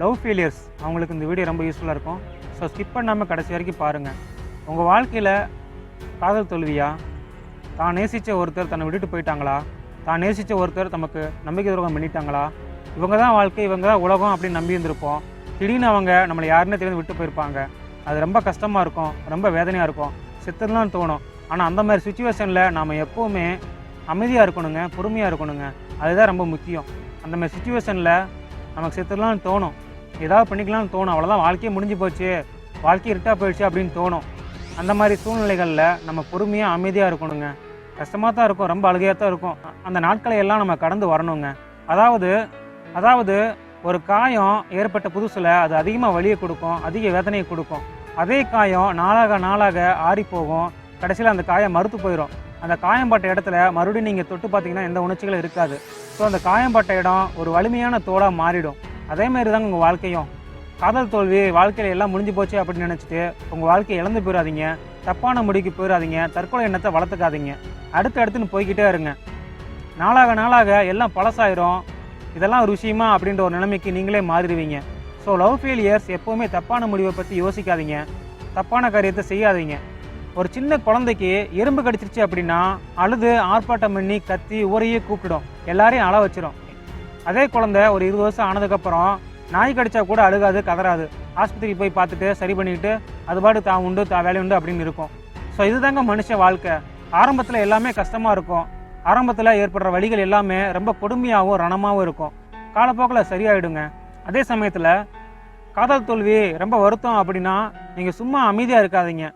Love failures அவங்களுக்கு இந்த video ரொம்ப யூஸ்ஃபுல்லாக இருக்கும். ஸோ ஸ்கிப் பண்ணாமல் கடைசி வரைக்கும் பாருங்கள் உங்கள் வாழ்க்கையில் காதல் தோல்வியா? தான் நேசித்த ஒருத்தர் தன்னை விட்டுட்டு போயிட்டாங்களா? தான் நேசித்த ஒருத்தர் நமக்கு நம்பிக்கை துரோகம் பண்ணிட்டாங்களா? இவங்க தான் வாழ்க்கை இவங்க தான் உலகம் அப்படின்னு நம்பி இருந்திருப்போம். திடீர்னு அவங்க நம்மளை யாருன்னே தெரிந்து விட்டு போயிருப்பாங்க. அது ரொம்ப கஷ்டமாக இருக்கும். ரொம்ப வேதனையாக இருக்கும். செத்துடலாம்னு தோணும். ஆனால் அந்த மாதிரி சுச்சுவேஷனில் நாம் எப்போவுமே அமைதியாக இருக்கணுங்க பொறுமையாக இருக்கணுங்க. அதுதான் ரொம்ப முக்கியம். அந்த மாதிரி சுச்சுவேஷனில் நமக்கு செத்துடலாம்னு தோணும். ஏதாவது பண்ணிக்கலாம்னு தோணும். அவ்வளோதான் வாழ்க்கையே முடிஞ்சு போச்சு. வாழ்க்கை இருட்டாக போயிடுச்சு அப்படின்னு தோணும். அந்த மாதிரி சூழ்நிலைகளில் நம்ம பொறுமையாக அமைதியாக இருக்கணுங்க. கஷ்டமாக தான் இருக்கும். ரொம்ப அழுகையாக தான் இருக்கும். அந்த நாட்களை எல்லாம் நம்ம கடந்து வரணுங்க. அதாவது அதாவது ஒரு காயம் ஏற்பட்ட புதுசில் அது அதிகமாக வலியை கொடுக்கும் அதிக வேதனையை கொடுக்கும். அதே காயம் நாளாக நாளாக ஆறி போகும். கடைசியில் அந்த காயம் மறுத்து போயிடும் அந்த காயம்பட்ட இடத்துல மறுபடியும் நீங்கள் தொட்டு பார்த்தீங்கன்னா எந்த உணர்ச்சிகளும் இருக்காது. ஸோ அந்த காயம்பட்ட இடம் ஒரு வலிமையான தோலாக மாறிடும். அதே மாதிரி தாங்க உங்கள் வாழ்க்கையும். காதல் தோல்வி வாழ்க்கையில் எல்லாம் முடிஞ்சு போச்சு அப்படின்னு நினச்சிட்டு உங்கள் வாழ்க்கையை இழந்து போயிடாதீங்க தப்பான முடிக்கு போயிடாதீங்க தற்கொலை எண்ணத்தை வளர்த்துக்காதீங்க. அடுத்து அடுத்துன்னு போய்கிட்டே இருங்க. நாளாக நாளாக எல்லாம் பழசாயிரும். இதெல்லாம் ஒரு விஷயமா அப்படின்ற ஒரு நிலைமைக்கு நீங்களே மாறிடுவீங்க. ஸோ லவ் ஃபெயிலியர்ஸ் எப்போவுமே தப்பான முடிவை பற்றி யோசிக்காதீங்க. தப்பான காரியத்தை செய்யாதீங்க. ஒரு சின்ன குழந்தைக்கு எறும்பு கடிச்சிருச்சு அப்படின்னா அழுது ஆர்ப்பாட்டம் பண்ணி கத்தி ஊரையே கூப்பிடும். எல்லாரையும் அள வச்சிடும் அதே குழந்தை ஒரு இருபது வருஷம் ஆனதுக்கப்புறம் நாய் கடிச்சா கூட அழுகாது கதறாது. ஆஸ்பத்திரிக்கு போய் பார்த்துட்டு சரி பண்ணிட்டு அது பாட்டு தான் உண்டு தான் வேலை உண்டு அப்படின்னு இருக்கும். ஸோ இதுதாங்க மனுஷ வாழ்க்கை. ஆரம்பத்தில் எல்லாமே கஷ்டமாக இருக்கும். ஆரம்பத்தில் ஏற்படுற வழிகள் எல்லாமே ரொம்ப கொடுமையாகவும் ரணமாகவும் இருக்கும். காலப்போக்கில் சரியாயிடுங்க. அதே சமயத்தில் காதல் தோல்வி ரொம்ப வருத்தம் அப்படின்னா நீங்கள் சும்மா அமைதியாக இருக்காதீங்க.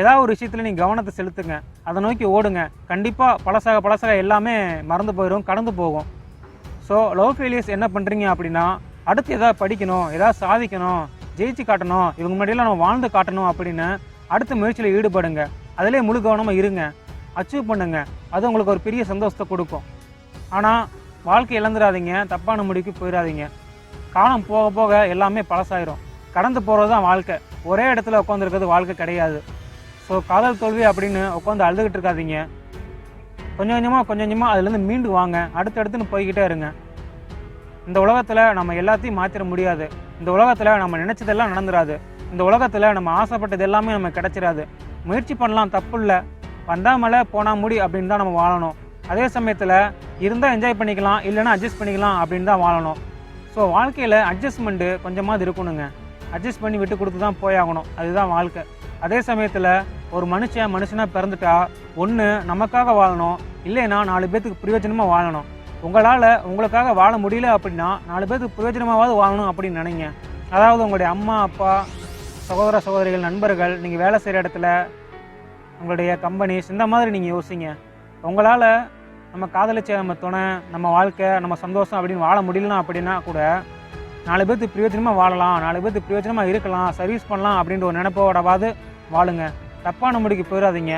ஏதாவது ஒரு விஷயத்தில் நீங்கள் கவனத்தை செலுத்துங்க. அதை நோக்கி ஓடுங்க. கண்டிப்பாக பழசாக பழசாக எல்லாமே மறந்து போயிடும் கடந்து போகும். ஸோ லவ் ஃபெயிலியர்ஸ் என்ன பண்ணுறீங்க அப்படின்னா அடுத்து எதாவது படிக்கணும் ஏதாவது சாதிக்கணும் ஜெயிச்சு காட்டணும் இவங்க முன்னாடியெல்லாம் நம்ம வாழ்ந்து காட்டணும் அப்படின்னு அடுத்த முயற்சியில் ஈடுபடுங்க. அதிலே முழு கவனமாக இருங்க. அச்சீவ் பண்ணுங்க. அது உங்களுக்கு ஒரு பெரிய சந்தோஷத்தை கொடுக்கும். ஆனால் வாழ்க்கை இழந்துடாதீங்க. தப்பான முடிவுக்கு போயிடாதீங்க. காலம் போக போக எல்லாமே பழசாயிரும். கடந்து போகிறது தான் வாழ்க்கை. ஒரே இடத்துல உட்காந்துருக்கிறது வாழ்க்கை கிடையாது. ஸோ காதல் தோல்வி அப்படின்னு உட்காந்து அழுதுகிட்டு இருக்காதீங்க. கொஞ்சம் கொஞ்சமாக கொஞ்சம் கொஞ்சமாக அதுலேருந்து மீண்டு வாங்க. அடுத்தடுத்துன்னு போய்கிட்டே இருங்க. இந்த உலகத்தில் நம்ம எல்லாத்தையும் மாற்றிட முடியாது. இந்த உலகத்தில் நம்ம நினச்சதெல்லாம் நடந்துராது. இந்த உலகத்தில் நம்ம ஆசைப்பட்டது எல்லாமே நம்ம கிடைச்சிடாது முயற்சி பண்ணலாம் தப்பு இல்லை வந்தால் மலை போனால் முடி அப்படின்னு தான் நம்ம வாழணும். அதே சமயத்தில் இருந்தால் என்ஜாய் பண்ணிக்கலாம் இல்லைன்னா அட்ஜஸ்ட் பண்ணிக்கலாம் அப்படின்னு தான் வாழணும். ஸோ வாழ்க்கையில் அட்ஜஸ்ட்மெண்ட்டு கொஞ்சமாவது இருக்கணுங்க. அட்ஜஸ்ட் பண்ணி விட்டு கொடுத்து தான் போயாகணும் அதுதான் வாழ்க்கை. அதே சமயத்தில் ஒரு மனுஷன் மனுஷனாக பிறந்துட்டா ஒன்று நமக்காக வாழணும் இல்லைன்னா நாலு பேர்த்துக்கு பிரயோஜனமாக வாழணும். உங்களால் உங்களுக்காக வாழ முடியல அப்படின்னா நாலு பேர்த்துக்கு பிரயோஜனமாவது வாழணும் அப்படின்னு நினைங்க. அதாவது உங்களுடைய அம்மா அப்பா சகோதர சகோதரிகள் நண்பர்கள் நீங்கள் வேலை செய்கிற இடத்துல உங்களுடைய கம்பெனிஸ் இந்த மாதிரி நீங்கள் யோசிங்க. உங்களால் நம்ம காதலிச்ச நம்ம துணை நம்ம வாழ்க்கை நம்ம சந்தோஷம் அப்படின்னு வாழ முடியலனா அப்படின்னா கூட நாலு பேர்த்து பிரயோஜனமாக வாழலாம் நாலு பேர்த்து பிரயோஜனமாக இருக்கலாம் சர்வீஸ் பண்ணலாம் அப்படின்ற ஒரு நினைப்போடவாது வாழுங்க. தப்பான முடிக்கு போயிடாதீங்க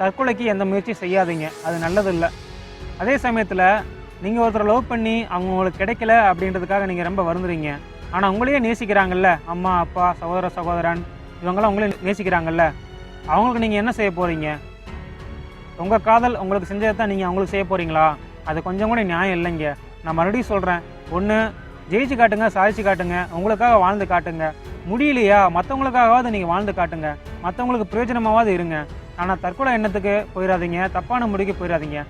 தற்கொலைக்கு எந்த முயற்சியும் செய்யாதீங்க. அது நல்லதில்லை. அதே சமயத்தில் நீங்கள் ஒருத்தரை லவ் பண்ணி அவங்க உங்களுக்கு கிடைக்கல அப்படின்றதுக்காக நீங்கள் ரொம்ப வருந்துறீங்க. ஆனால் உங்களையே நேசிக்கிறாங்கல்ல அம்மா அப்பா சகோதர சகோதரன் இவங்கெல்லாம் உங்களே நேசிக்கிறாங்கல்ல. அவங்களுக்கு நீங்கள் என்ன செய்ய போகிறீங்க உங்கள் காதல் உங்களுக்கு செஞ்சதை தான் நீங்கள் அவங்களுக்கு செய்ய போகிறீங்களா அது கொஞ்சம் கூட நியாயம் இல்லைங்க. நான் மறுபடியும் சொல்கிறேன் ஒன்று ஜெயிச்சு காட்டுங்க சாதிச்சு காட்டுங்க உங்களுக்காக வாழ்ந்து காட்டுங்க. முடியலையா? மற்றவங்களுக்காகவாவது நீங்கள் வாழ்ந்து காட்டுங்க. மற்றவங்களுக்கு பிரயோஜனமாவது இருங்க. ஆனால் தற்கொலை எண்ணத்துக்கு போயிடாதீங்க தப்பான முடிக்கு போயிடாதீங்க